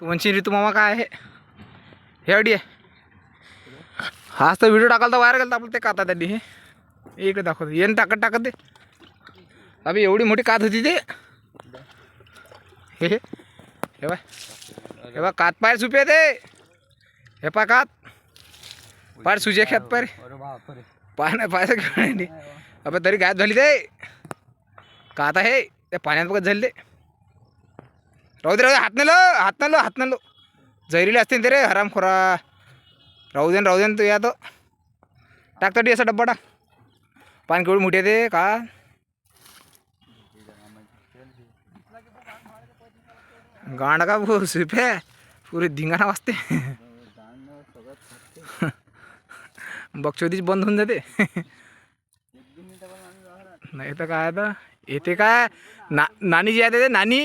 तू म्हणशील ऋतू मामा काय आहे? हे अडी आहे. हाच तर व्हिडिओ टाकाल तर बाहेर गेला आपलं ते काता त्यांनी. हे इकडे दाखवतो. येन टाकत टाकत दे. अबे एवढी मोठी कात होती ते. हे हे. बाय हे बा कात पाय सुपे ते. हे पा कात. पाय सुजे खेत पाय बापरे. पाय नाही पायचं घेऊन अबे तरी गायब झाली ते. का आता हे त्या पाण्यात बघत झाली ते. राहू दे राहू दे. हात नेलो हात नेलो हात नेलो जहरीले असते ना ते रे हरामखोरा राहू दे राहू दे तू या तो. टाकतो डी असा डब्बा टाक. पान केवढी मोठी आहे ते का? गांड का भाऊ सुपे पुरी धिंगाणा वाजते. बक्षोदीच बंद होऊन जाते. नाही तर काय आता? येते काय? ना नानी जी आहे ते नानी.